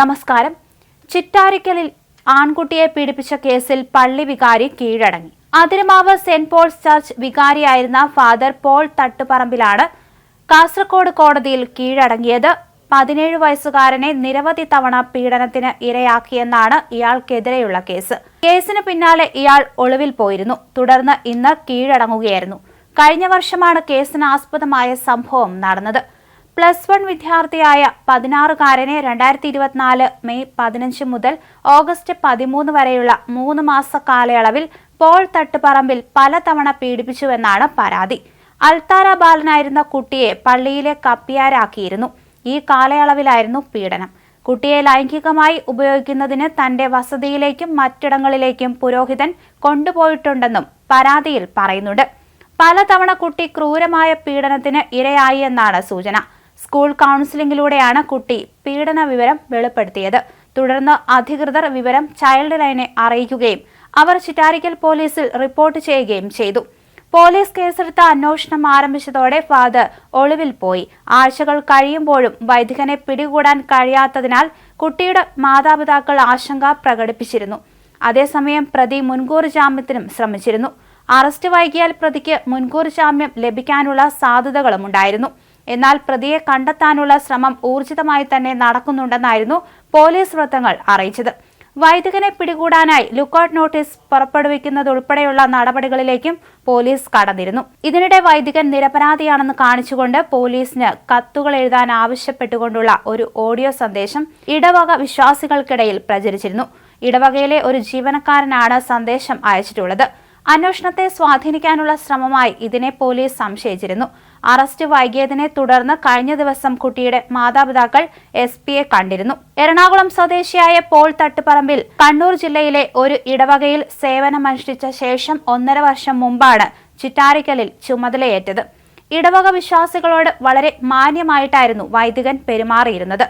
നമസ്കാരം. ചിറ്റാരിക്കലിൽ ആൺകുട്ടിയെ പീഡിപ്പിച്ച കേസിൽ പള്ളി വികാരി കീഴടങ്ങി. അതിരമാവ് സെന്റ് പോൾസ് ചർച്ച് വികാരിയായിരുന്ന ഫാദർ പോൾ തട്ടുപറമ്പിലാണ് കാസർഗോഡ് കോടതിയിൽ കീഴടങ്ങിയത്. പതിനേഴ് വയസ്സുകാരനെ നിരവധി തവണ പീഡനത്തിന് ഇരയാക്കിയെന്നാണ് ഇയാൾക്കെതിരെയുള്ള കേസ്. കേസിന് പിന്നാലെ ഇയാൾ ഒളിവിൽ പോയിരുന്നു. തുടർന്ന് ഇന്ന് കീഴടങ്ങുകയായിരുന്നു. കഴിഞ്ഞ വർഷമാണ് കേസിനാസ്പദമായ സംഭവം നടന്നത്. പ്ലസ് വൺ വിദ്യാർത്ഥിയായ പതിനാറുകാരനെ രണ്ടായിരത്തി ഇരുപത്തിനാല് മെയ് പതിനഞ്ച് മുതൽ ഓഗസ്റ്റ് പതിമൂന്ന് വരെയുള്ള മൂന്ന് മാസ കാലയളവിൽ പോൾ തട്ടുപറമ്പിൽ പലതവണ പീഡിപ്പിച്ചുവെന്നാണ് പരാതി. അൽത്താര ബാലനായിരുന്ന കുട്ടിയെ പള്ളിയിലെ കപ്പിയാരാക്കിയിരുന്നു. ഈ കാലയളവിലായിരുന്നു പീഡനം. കുട്ടിയെ ലൈംഗികമായി ഉപയോഗിക്കുന്നതിന് തന്റെ വസതിയിലേക്കും മറ്റിടങ്ങളിലേക്കും പുരോഹിതൻ കൊണ്ടുപോയിട്ടുണ്ടെന്നും പരാതിയിൽ പറയുന്നുണ്ട്. പലതവണ കുട്ടി ക്രൂരമായ പീഡനത്തിന് ഇരയായി എന്നാണ് സൂചന. സ്കൂൾ കൗൺസിലിംഗിലൂടെയാണ് കുട്ടി പീഡന വിവരം വെളിപ്പെടുത്തിയത്. തുടർന്ന് അധികൃതർ വിവരം ചൈൽഡ് ലൈനെ അറിയിക്കുകയും അവർ ചിറ്റാരിക്കൽ പോലീസിൽ റിപ്പോർട്ട് ചെയ്യുകയും ചെയ്തു. പോലീസ് കേസെടുത്ത അന്വേഷണം ആരംഭിച്ചതോടെ ഫാദർ ഒളിവിൽ പോയി. ആഴ്ചകൾ കഴിയുമ്പോഴും വൈദികനെ പിടികൂടാൻ കഴിയാത്തതിനാൽ കുട്ടിയുടെ മാതാപിതാക്കൾ ആശങ്ക പ്രകടിപ്പിച്ചിരുന്നു. അതേസമയം പ്രതി മുൻകൂർ ജാമ്യത്തിനും ശ്രമിച്ചിരുന്നു. അറസ്റ്റ് വൈകിയാൽ പ്രതിക്ക് മുൻകൂർ ജാമ്യം ലഭിക്കാനുള്ള സാധ്യതകളും ഉണ്ടായിരുന്നു എന്നാൽ പ്രതിയെ കണ്ടെത്താനുള്ള ശ്രമം ഊർജിതമായി തന്നെ നടക്കുന്നുണ്ടെന്നായിരുന്നു പോലീസ് വൃത്തങ്ങൾ അറിയിച്ചത്. വൈദികനെ പിടികൂടാനായി ലുക്കൌട്ട് നോട്ടീസ് പുറപ്പെടുവിക്കുന്നതുൾപ്പെടെയുള്ള നടപടികളിലേക്കും പോലീസ് കടന്നിരുന്നു. ഇതിനിടെ വൈദികൻ നിരപരാധിയാണെന്ന് കാണിച്ചുകൊണ്ട് പോലീസിന് കത്തുകൾ എഴുതാൻ ആവശ്യപ്പെട്ടുകൊണ്ടുള്ള ഒരു ഓഡിയോ സന്ദേശം ഇടവക വിശ്വാസികൾക്കിടയിൽ പ്രചരിച്ചിരുന്നു. ഇടവകയിലെ ഒരു ജീവനക്കാരനാണ് സന്ദേശം അയച്ചിട്ടുള്ളത്. അന്വേഷണത്തെ സ്വാധീനിക്കാനുള്ള ശ്രമമായി ഇതിനെ പോലീസ് സംശയിച്ചിരുന്നു. അറസ്റ്റ് വൈകിയതിനെ തുടർന്ന് കഴിഞ്ഞ ദിവസം കുട്ടിയുടെ മാതാപിതാക്കൾ എസ് പിയെ കണ്ടിരുന്നു. എറണാകുളം സ്വദേശിയായ പോൾ തട്ടുപറമ്പിൽ കണ്ണൂർ ജില്ലയിലെ ഒരു ഇടവകയിൽ സേവനമനുഷ്ഠിച്ച ശേഷം ഒന്നര വർഷം മുമ്പാണ് ചിറ്റാരിക്കലിൽ ചുമതലയേറ്റത്. ഇടവക വിശ്വാസികളോട് വളരെ മാന്യമായിട്ടായിരുന്നു വൈദികൻ പെരുമാറിയിരുന്നത്.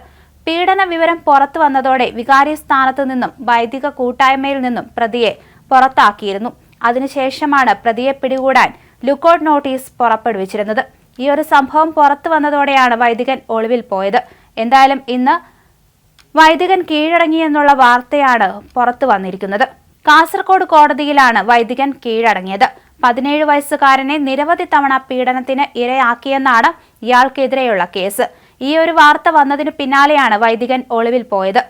പീഡന വിവരം പുറത്തു വന്നതോടെ വികാരി സ്ഥാനത്തു നിന്നും വൈദിക കൂട്ടായ്മയിൽ നിന്നും പ്രതിയെ പുറത്താക്കിയിരുന്നു. അതിനുശേഷമാണ് പ്രതിയെ പിടികൂടാൻ ലുക്കൌട്ട് നോട്ടീസ് പുറപ്പെടുവിച്ചിരുന്നത്. ഈ ഒരു സംഭവം പുറത്തു വന്നതോടെയാണ് വൈദികൻ ഒളിവിൽ പോയത്. എന്തായാലും ഇന്ന് വൈദികൻ കീഴടങ്ങിയെന്നുള്ള വാർത്തയാണ് പുറത്തു വന്നിരിക്കുന്നത്. കാസർകോട് കോടതിയിലാണ് വൈദികൻ കീഴടങ്ങിയത്. പതിനേഴ് വയസ്സുകാരനെ നിരവധി തവണ പീഡനത്തിന് ഇരയാക്കിയെന്നാണ് ഇയാൾക്കെതിരെയുള്ള കേസ്. ഈ ഒരു വാർത്ത വന്നതിന് പിന്നാലെയാണ് വൈദികൻ ഒളിവിൽ പോയത്.